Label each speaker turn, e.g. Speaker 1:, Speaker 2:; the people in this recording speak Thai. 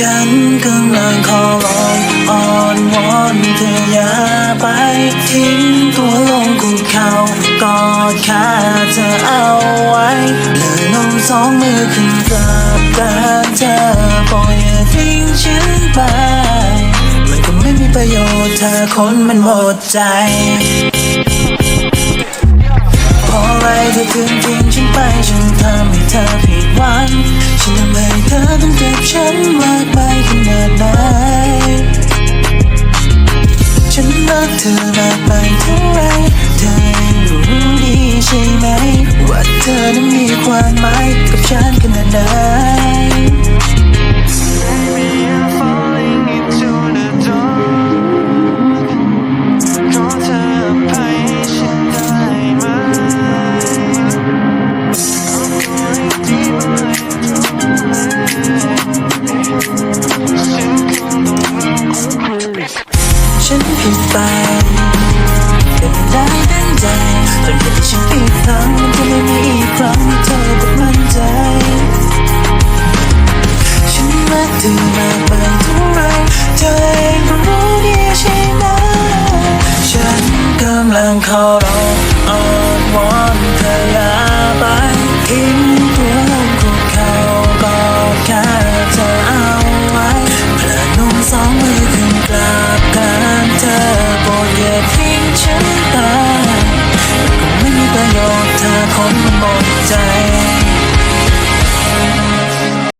Speaker 1: ฉันกำลังขอร้องอ้อนวอนเธออย่าไปทิ้งตัวลงคุกเข่ากอดขาเธอเอาไว้เลยลงสองมือขึ้นกราบกราเธอบอกอย่าทิ้งฉันไป มันก็ไม่มีประโยชน์ถ้าคนมันหมดใจเพราะอะไรเธอถึงทิ้งฉันไปฉันทำให้เธอผิดหวังฉันทำให้เธอต้องเจ็บช้ำ นั้นมีความหมายกับฉันขนาดไหนฉันผิดไปเป็นได้ตั้งใจจนเหตุที่ฉันผิด ครั้งเธอบอมั่นใจ ฉันรักเธอมากไปเท่าไรเธอเองก็รู้ดีใช่ไหมฉันกำลังขอร้องอ้อนวอนเธอลาไปทิ้งตัวคุกเข่าบอกแค่เธอเอาไว้พระนมสองมือขึ้นกราบกันเธอโปรดอย่าทิ้งฉันไปก็ไม่มีประโยชน์เธอคนมันะมน time.